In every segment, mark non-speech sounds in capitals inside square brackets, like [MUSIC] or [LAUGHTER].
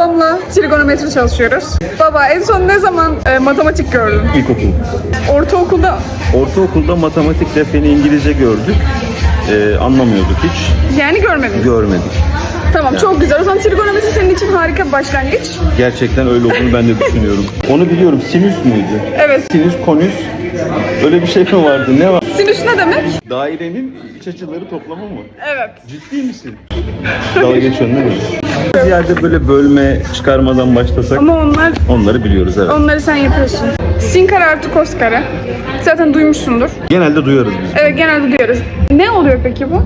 babamla trigonometri çalışıyoruz. Baba en son ne zaman e, matematik gördün? İlkokul. Ortaokulda Ortaokulda matematikle feni İngilizce gördük. Ee, anlamıyorduk hiç. yani görmedin. Görmedik. tamam çok güzel. O zaman trigonometri senin için harika bir başlangıç. Gerçekten öyle olduğunu ben de düşünüyorum. [LAUGHS] Onu biliyorum. Sinüs müydü? Evet. Sinüs, konüs. Öyle bir şey mi vardı? Ne var? Sinüs ne demek? Dairenin iç açıları toplamı mı? Evet. Ciddi misin? Dalga geçiyorsun değil mi? Ziyade böyle bölme çıkarmadan başlasak Ama onlar onları biliyoruz evet. onları sen yapıyorsun. Sin kare artı kos kare. Zaten duymuşsundur. Genelde duyarız biz. Evet genelde duyuyoruz. Ne oluyor peki bu?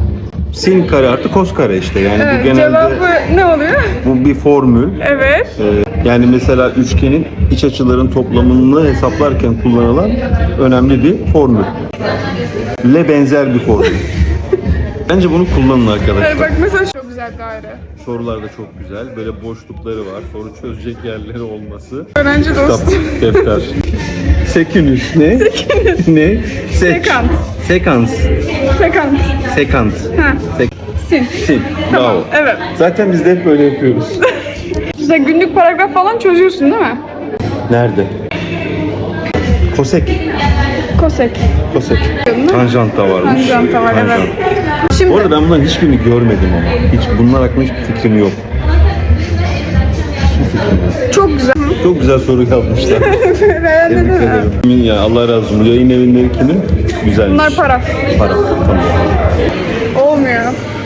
Sin kare artı kos kare işte yani bu Evet, genelde cevabı ne oluyor? bu bir formül. Evet. Ee, yani mesela üçgenin iç açıların toplamını hesaplarken kullanılan önemli bir formül. Le benzer bir formül. Bence bunu kullanın arkadaşlar. bak mesela çok güzel daire. Sorular da çok güzel. Böyle boşlukları var. Soru çözecek yerleri olması. Öğrenci dostu. defter. Sekinüs ne? ne? Sek. Sekant. Sekans. Sekant. Sekant. Ha. Sek. Sin. Sin. Bravo. Evet. Zaten biz de hep böyle yapıyoruz. [LAUGHS] Size günlük paragraf falan çözüyorsun değil mi? Nerede? Kosek. Kosek. Kosek. Tanjant da varmış. Tanjant da var, evet. Şimdi Bu arada ben bunların hiçbirini görmedim ama. Hiç bunlar hakkında hiçbir fikrim yok. Çok güzel. Çok güzel soru yazmışlar. [LAUGHS] Beğendin Tebrik. Ya Allah razı olsun. Yayın evindekinin güzelmiş. Bunlar para. Para. Tamam. Olmuyor.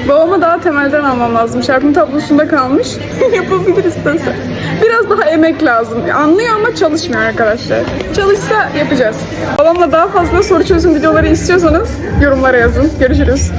Babama daha temelden almam lazım. Şarkının tablosunda kalmış. [LAUGHS] Yapabilir istersen. Biraz daha emek lazım. Anlıyor ama çalışmıyor arkadaşlar. Çalışsa yapacağız. Babamla daha fazla soru çözüm videoları istiyorsanız yorumlara yazın. Görüşürüz.